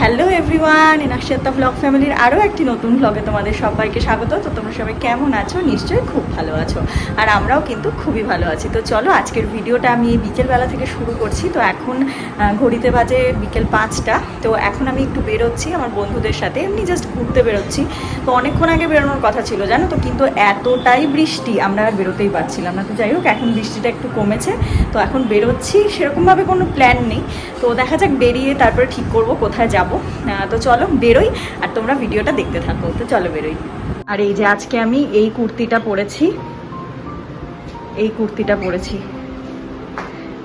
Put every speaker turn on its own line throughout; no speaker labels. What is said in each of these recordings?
Hello everyone ইনাকশিয়াত্তা blog ফ্যামিলির আরও একটি নতুন ব্লগে তোমাদের সবাইকে স্বাগত। তো তোমরা সবাই কেমন আছো? নিশ্চয়ই খুব ভালো আছো। আর আমরাও কিন্তু খুবই ভালো আছি। তো চলো, আজকের ভিডিওটা আমি বিকেলবেলা থেকে শুরু করছি। তো এখন ঘড়িতে বাজে বিকেল পাঁচটা। তো এখন আমি একটু বেরোচ্ছি আমার বন্ধুদের সাথে। এমনি জাস্ট ঘুরতে বেরোচ্ছি। তো অনেকক্ষণ আগে বেরোনোর কথা ছিল, জানো তো? কিন্তু এতটাই বৃষ্টি, আমরা আর বেরোতেই পারছিলাম না। তো যাই হোক, এখন বৃষ্টিটা একটু কমেছে। তো এখন বেরোচ্ছি, সেরকমভাবে কোনো প্ল্যান নেই। তো দেখা যাক বেরিয়ে তারপরে ঠিক করব, কোথায় যাব। তো চলো, বেরোই আর তোমরা ভিডিওটা দেখতে থাকো। তো চলো বেরোই। আর এই যে আজকে আমি এই কুর্তিটা পরেছি। এই কুর্তিটা পরেছি।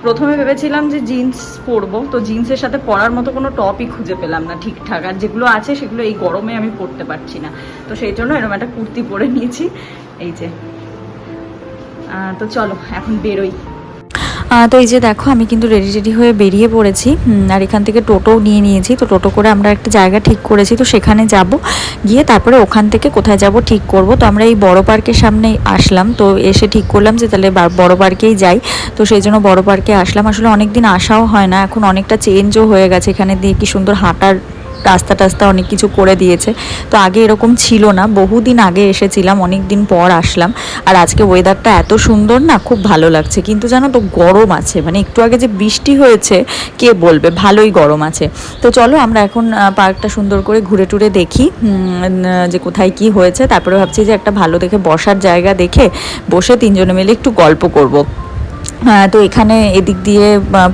প্রথমে ভেবেছিলাম যে জিন্স পরবো, তো জিন্সের সাথে পরার মতো কোনো টপই খুঁজে পেলাম না ঠিকঠাক। আর যেগুলো আছে সেগুলো এই গরমে আমি পরতে পারছি না। তো সেই জন্য এরকম একটা কুর্তি পরে নিয়েছি। এই যে। তো চলো, এখন বেরোই।
তো এই যে দেখো, আমি কিন্তু রেডি রেডি হয়ে বেরিয়ে পড়েছি। আর এখান থেকে টোটোও নিয়ে নিয়েছি। তো টোটো করে আমরা একটা জায়গা ঠিক করেছি। তো সেখানে যাব। গিয়ে তারপরে ওখান থেকে কোথায় যাব ঠিক করব। তো আমরা এই বড় পার্কের সামনে আসলাম। তো এসে ঠিক করলাম যে তাহলে বড় পার্কেই যাই। তো সেই জন্য বড় পার্কে আসলাম। আসলে অনেক দিন আসাও হয় না। এখন অনেকটা চেঞ্জও হয়ে গেছে। এখানে দিয়ে কি সুন্দর হাঁটার রাস্তা টাস্তা অনেক কিছু করে দিয়েছে। তো আগে এরকম ছিল না। বহুদিন আগে এসেছিলাম অনেক দিন পর আসলাম। আর আজকে ওয়েদারটা এত সুন্দর না, খুব ভালো লাগছে। কিন্তু জানো তো, গরম আছে। মানে একটু আগে যে বৃষ্টি হয়েছে, কে বলবে? ভালোই গরম আছে। তো চলো আমরা এখন পার্কটা সুন্দর করে ঘুরে টুরে দেখি যে কোথায় কি হয়েছে। তারপরে ভাবছি যে একটা ভালো দেখে বসার জায়গা দেখে বসে তিনজনে মিলে একটু গল্প করব। তো এখানে এদিক দিয়ে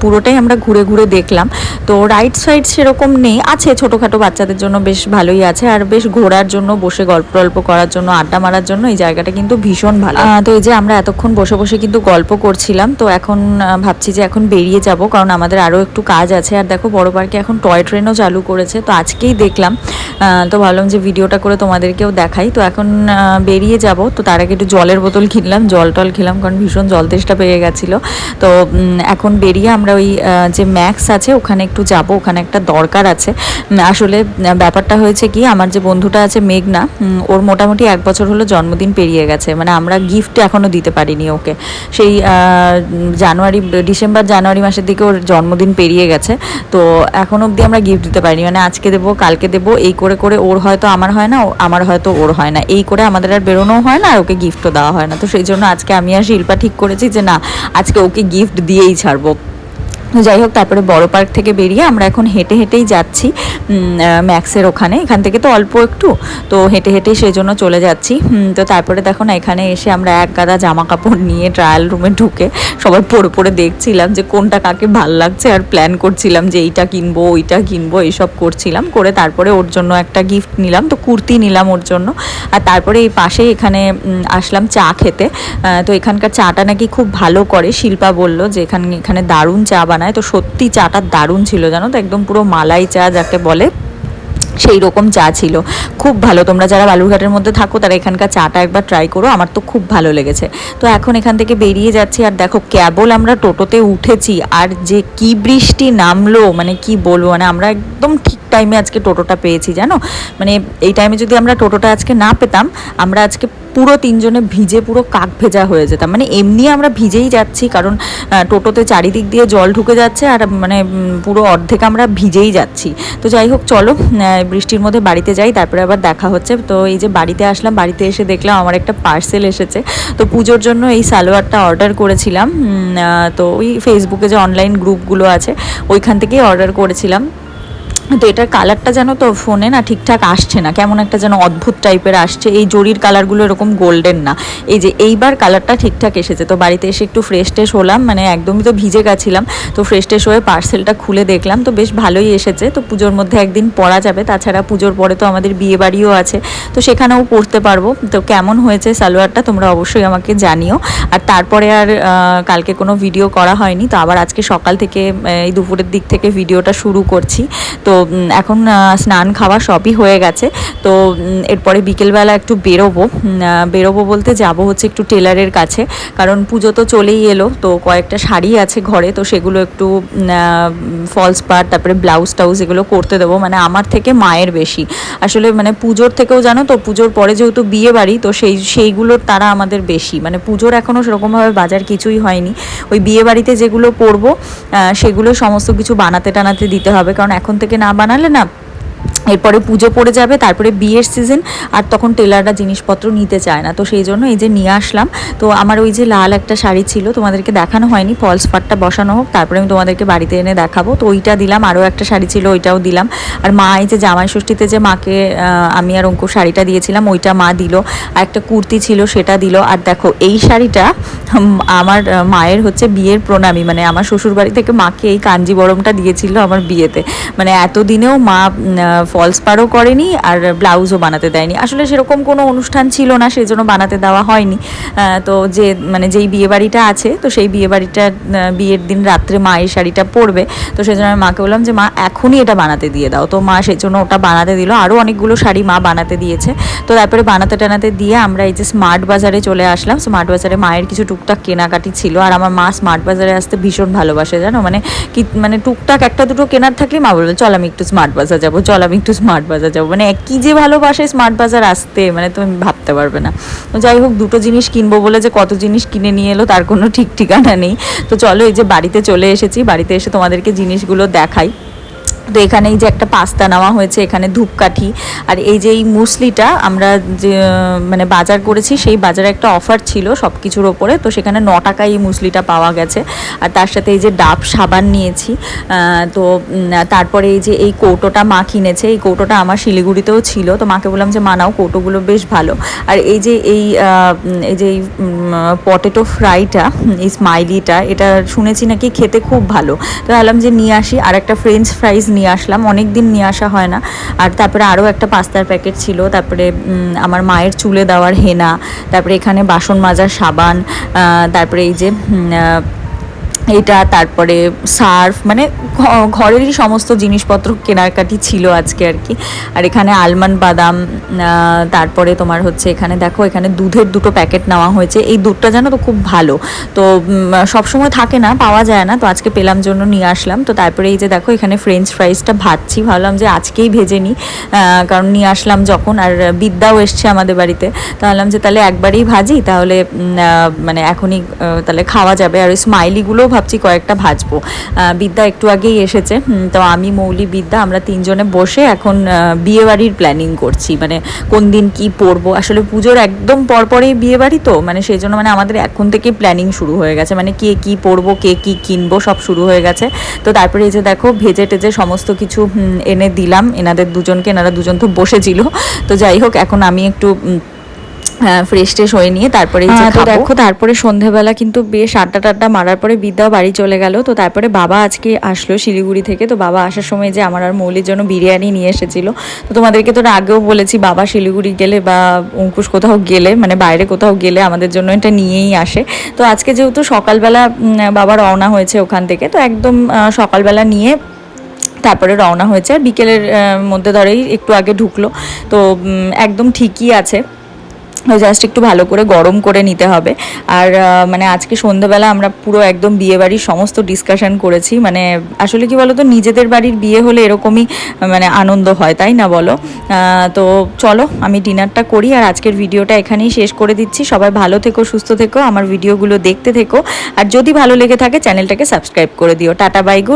পুরোটাই আমরা ঘুরে ঘুরে দেখলাম। তো রাইট সাইড সেরকম নেই। আছে ছোটোখাটো বাচ্চাদের জন্য বেশ ভালোই আছে। আর বেশ ঘোরার জন্য বসে গল্প টল্প করার জন্য আড্ডা মারার জন্য এই জায়গাটা কিন্তু ভীষণ ভালো। তো এই যে আমরা এতক্ষণ বসে বসে কিন্তু গল্প করছিলাম। তো এখন ভাবছি যে এখন বেরিয়ে যাব কারণ আমাদের আরও একটু কাজ আছে। আর দেখো বড় পার্কে এখন টয় ট্রেনও চালু করেছে। তো আজকেই দেখলাম। তো ভাবলাম যে ভিডিওটা করে তোমাদেরকেও দেখাই। তো এখন বেরিয়ে যাব। তো তার আগে একটু জলের বোতল কিনলাম। জল টল খেলাম কারণ ভীষণ জল তেষ্টা পেয়ে গেছিল। তো এখন বেরিয়ে আমরা ওই যে ম্যাক্স আছে, ওখানে একটু যাব, ওখানে একটা দরকার আছে। আসলে ব্যাপারটা হয়েছে কি, আমার যে বন্ধুটা আছে মেঘনা ওর মোটামুটি এক বছর হলো জন্মদিন পেরিয়ে গেছে মানে আমরা গিফট এখনও দিতে পারিনি ওকে। সেই জানুয়ারি, ডিসেম্বর, জানুয়ারি মাসের দিকে ওর জন্মদিন পেরিয়ে গেছে, তো এখন অবধি আমরা গিফট দিতে পারিনি মানে আজকে দেবো, কালকে দেবো, এই করে করে ওর হয়তো আমার হয় না আমার হয়তো ওর হয় না, এই করে আমাদের আর বেরোনোও হয় না, আর ওকে গিফটও দেওয়া হয় না। তো সেই জন্য আজকে আমি আর শিল্পা ঠিক করেছি যে না আজকে ওকে গিফট দিয়েই ছাড়বো। তো যাই হোক, তারপরে বড় পার্ক থেকে বেরিয়ে আমরা এখন হেঁটে হেঁটেই যাচ্ছি ম্যাক্সের ওখানে। এখান থেকে তো অল্প একটু, তো হেঁটে হেঁটেই সেই জন্য চলে যাচ্ছি। তো তারপরে দেখো না, এখানে এসে আমরা এক গাদা জামা কাপড় নিয়ে ট্রায়াল রুমে ঢুকে সবাই পরে পরে দেখছিলাম যে কোনটা কাকে ভালো লাগছে আর প্ল্যান করছিলাম যে এইটা কিনবো, ওইটা কিনবো, এইসব করছিলাম। করে তারপরে ওর জন্য একটা গিফট নিলাম, তো কুর্তি নিলাম ওর জন্য। আর তারপরে এই পাশেই এখানে আসলাম চা খেতে। তো এখানকার চাটা নাকি খুব ভালো করে শিল্পা বলল যে এখানে এখানে দারুণ চা বানায়। তো সত্যি চাটা দারুণ ছিল জানো তো? একদম পুরো মালাই চা যাকে বলে সেই রকম চা ছিল। খুব ভালো। তোমরা যারা বালুরঘাটের মধ্যে থাকো, তারা এখানকার চাটা একবার ট্রাই করো। আমার তো খুব ভালো লেগেছে। তো এখন এখান থেকে বেরিয়ে যাচ্ছি আর দেখো, কেবল আমরা টোটোতে উঠেছি আর যে কি বৃষ্টি নামলো মানে কি বলব মানে আমরা একদম ঠিক টাইমে আজকে টোটোটা পেয়েছি, জানো? মানে এই টাইমে যদি আমরা টোটোটা আজকে না পেতাম, আমরা আজকে পুরো তিনজনে ভিজে পুরো কাক ভেজা হয়ে যেতাম। মানে এমনি আমরা ভিজেই যাচ্ছি, কারণ টোটোতে চারিদিক দিয়ে জল ঢুকে যাচ্ছে আর মানে পুরো অর্ধেক আমরা ভিজেই যাচ্ছি। তো যাই হোক, চলো বৃষ্টির মধ্যে বাড়িতে যাই, তারপরে আবার দেখা হচ্ছে। তো এই যে বাড়িতে আসলাম, বাড়িতে এসে দেখলাম আমার একটা পার্সেল এসেছে। তো পুজোর জন্য এই সালোয়ারটা অর্ডার করেছিলাম। তো ওই ফেসবুকে যে অনলাইন গ্রুপগুলো আছে, ওইখান থেকেই অর্ডার করেছিলাম। তো এটার কালারটা যেন তো ফোনে না ঠিকঠাক আসছে না, কেমন একটা যেন অদ্ভুত টাইপের আসছে। এই জরির কালারগুলো এরকম গোল্ডেন না। এই যে এইবার কালারটা ঠিকঠাক এসেছে, তো বাড়িতে এসে একটু ফ্রেশ ট্রেশ হলাম মানে একদমই তো ভিজে গেছিলাম, তো ফ্রেশ ট্রেশ হয়ে পার্সেলটা খুলে দেখলাম, তো বেশ ভালোই এসেছে। তো পুজোর মধ্যে একদিন পরা যাবে, তাছাড়া পুজোর পরে তো আমাদের বিয়ে বাড়িও আছে, তো সেখানেও পরতে পারব। তো কেমন হয়েছে সালোয়ারটা তোমরা অবশ্যই আমাকে জানিও। আর তারপরে আর কালকে কোনো ভিডিও করা হয়নি, তো আবার আজকে সকাল থেকে এই দুপুরের দিক থেকে ভিডিওটা শুরু করছি। তো এখন স্নান খাওয়া সবই হয়ে গেছে। তো এরপরে বিকেলবেলা একটু বেরোবো। বেরোবো বলতে যাব হচ্ছে একটু টেলারের কাছে। কারণ পুজো তো চলেই এলো, তো কয়েকটা শাড়ি আছে ঘরে, তো সেগুলো একটু ফলস পার্ট তারপরে ব্লাউজ টাউজ এগুলো করতে দেবো। মানে আমার থেকে মায়ের বেশি। আসলে মানে পুজোর থেকেও জানো তো, পুজোর পরে যেহেতু বিয়ে বাড়ি তো সেই, সেইগুলোর তারা আমাদের বেশি। মানে পুজোর এখনও সেরকমভাবে বাজার কিছুই হয়নি। ওই বিয়ে বাড়িতে যেগুলো পরবো সেগুলো সমস্ত কিছু বানাতে টানাতে দিতে হবে। কারণ এখন থেকে না বানালে না এরপরে পুজো পড়ে যাবে, তারপরে বিয়ের সিজন আর তখন টেলাররা জিনিসপত্র নিতে চায় না। তো সেই জন্য এই যে নিয়ে আসলাম। তো আমার ওই যে লাল একটা শাড়ি ছিল, তোমাদেরকে দেখানো হয়নি ফলস পাটটা বসানো হোক, তারপরে আমি তোমাদেরকে বাড়িতে এনে দেখাবো। তো ওইটা দিলাম, আরও একটা শাড়ি ছিল, ওইটাও দিলাম। আর মা এই যে জামাই ষষ্ঠীতে যে মাকে আমি আর অঙ্কুর শাড়িটা দিয়েছিলাম, ওইটা মা দিল। আর একটা কুর্তি ছিল, সেটা দিল। আর দেখো, এই শাড়িটা আমার মায়ের হচ্ছে বিয়ের প্রণামী। মানে আমার শ্বশুরবাড়ি থেকে মাকে এই কাঞ্জিবরমটা দিয়েছিল আমার বিয়েতে। মানে এতদিনেও মা ফলস পারও করেনি আর ব্লাউজও বানাতে দেয়নি। আসলে সেরকম কোনো অনুষ্ঠান ছিল না সেই জন্য বানাতে দেওয়া হয়নি। তো যে মানে যেই বিয়ে বাড়িটা আছে, তো সেই বিয়ে বাড়িটা বিয়ের দিন রাত্রে মা এই শাড়িটা পরবে। তো সেই জন্য আমি মাকে বললাম যে, মা, এখনই এটা বানাতে দিয়ে দাও। তো মা সেই জন্য ওটা বানাতে দিল। আরও অনেকগুলো শাড়ি মা বানাতে দিয়েছে। তো তারপরে বানাতে টানাতে দিয়ে আমরা এই যে স্মার্ট বাজারে চলে আসলাম। স্মার্ট বাজারে মায়ের কিছু টুকটাক কেনাকাটি ছিল। আর আমার মা স্মার্ট বাজারে আসতে ভীষণ ভালোবাসে, জানো? মানে কি মানে টুকটাক একটা দুটো কেনার থাকলে মা বলবে, চল আমি একটু স্মার্ট বাজার যাব, চল আমি একটু স্মার্ট বাজার যাব। মানে কি যে ভালোবাসে স্মার্ট বাজার আসতে মানে তুমি ভাবতে পারবে না। যাই হোক, দুটো জিনিস কিনবো বলে যে কত জিনিস কিনে নিয়ে এলো, তার কোনো ঠিক ঠিকানা নেই। তো চলো এই যে বাড়িতে চলে এসেছি, বাড়িতে এসে তোমাদেরকে জিনিসগুলো দেখাই। তো এখানে এই যে একটা পাস্তা নেওয়া হয়েছে, এখানে ধূপকাঠি। আর এই যে এই মুসলিটা, আমরা যে মানে বাজার করেছি, সেই বাজারে একটা অফার ছিল সব কিছুর ওপরে। তো সেখানে ন টাকায় এই মুসলিটা পাওয়া গেছে। আর তার সাথে এই যে ডাব সাবান নিয়েছি। তো তারপরে এই যে এই কৌটোটা মা কিনেছে, এই কৌটোটা আমার শিলিগুড়িতেও ছিল। তো মাকে বললাম যে মানাও কৌটোগুলো বেশ ভালো। আর এই যে এই এই যে এই পটেটো ফ্রাইটা এই স্মাইলিটা এটা শুনেছি নাকি খেতে খুব ভালো। তো ভাবলাম যে নিয়ে আসি। আর একটা ফ্রেঞ্চ ফ্রাইজ নিয়ে আসলাম অনেক দিন নিয়ে আসা হয় না। আর তারপরে আরও একটা পাস্তার প্যাকেট ছিল, তারপরে আমার মায়ের চুলে দেওয়ার হেনা, তারপরে এখানে বাসন মাজার সাবান তারপরে এই যে এটা, তারপরে সার্ফ মানে ঘরেরই সমস্ত জিনিসপত্র কেনাকাটি ছিল আজকে আর কি। আর এখানে আলমন্ড বাদাম তারপরে তোমার হচ্ছে এখানে দেখো, এখানে দুধের দুটো প্যাকেট নেওয়া হয়েছে। এই দুধটা জানো তো খুব ভালো। তো সবসময় থাকে না, পাওয়া যায় না। তো আজকে পেলাম জন্য নিয়ে আসলাম। তো তারপরে এই যে দেখো, এখানে ফ্রেঞ্চ ফ্রাইসটা ভাজছি। ভাবলাম যে আজকেই ভেজে নিই। কারণ নিয়ে আসলাম যখন, আর বিদ্যাও এসছে আমাদের বাড়িতে। তো ভাবলাম যে তাহলে একবারেই ভাজি, তাহলে মানে এখনই তাহলে খাওয়া যাবে। আর ওই স্মাইলিগুলোও ভাবছি কয়েকটা ভাজবো। বিদ্যা একটু আগেই এসেছে। তো আমি, মৌলি, বিদ্যা আমরা তিনজনে বসে এখন বিয়েবাড়ির প্ল্যানিং করছি। মানে কোন দিন কি পরবো? আসলে পুজোর একদম পরপরেই বিয়ে বাড়ি তো। মানে সেই জন্য মানে আমাদের এখন থেকে প্ল্যানিং শুরু হয়ে গেছে। মানে কে কি পরবো, কে কি কিনবো, সব শুরু হয়ে গেছে। তো তারপরে এই যে দেখো, ভেজে টেজে সমস্ত কিছু এনে দিলাম। এনাদের দুজনকে, এনারা দুজন তো বসেছিল। তো যাই হোক, এখন আমি একটু ফ্রেশ ট্রেশ হয়ে নিয়ে তারপরে
হ্যাঁ, তো
দেখো তারপরে সন্ধেবেলা কিন্তু বেশ আড্ডা টাড্ডা মারার পরে বিদ্যাও বাড়ি চলে গেল। তো তারপরে বাবা আজকে আসলো শিলিগুড়ি থেকে। তো বাবা আসার সময় যে আমার আর মৌলির জন্য বিরিয়ানি নিয়ে এসেছিল। তো তোমাদেরকে তো আগেও বলেছি বাবা শিলিগুড়ি গেলে বা অঙ্কুশ কোথাও গেলে মানে বাইরে কোথাও গেলে আমাদের জন্য এটা নিয়েই আসে। তো আজকে যেহেতু সকালবেলা বাবা রওনা হয়েছে ওখান থেকে তো একদম সকালবেলা নিয়ে তারপরে রওনা হয়েছে। আর বিকেলের মধ্যে ধরেই একটু আগে ঢুকলো। তো একদম ঠিকই আছে। জাস্ট একটু ভালো করে গরম করে নিতে হবে। আর মানে আজকে সন্ধ্যাবেলা আমরা পুরো একদম বিয়ে বাড়ির সমস্ত ডিসকাশন করেছি। মানে আসলে কি বলতো, নিজেদের বাড়ির বিয়ে হলে এরকমই মানে আনন্দ হয়, তাই না বলো? তো চলো, আমি ডিনারটা করি আর আজকের ভিডিওটা এখানেই শেষ করে দিচ্ছি। সবাই ভালো থেকো, সুস্থ থেকো, আমার ভিডিওগুলো দেখতে থেকো। আর যদি ভালো লেগে থাকে, চ্যানেলটাকে সাবস্ক্রাইব করে দিও। Tata bye good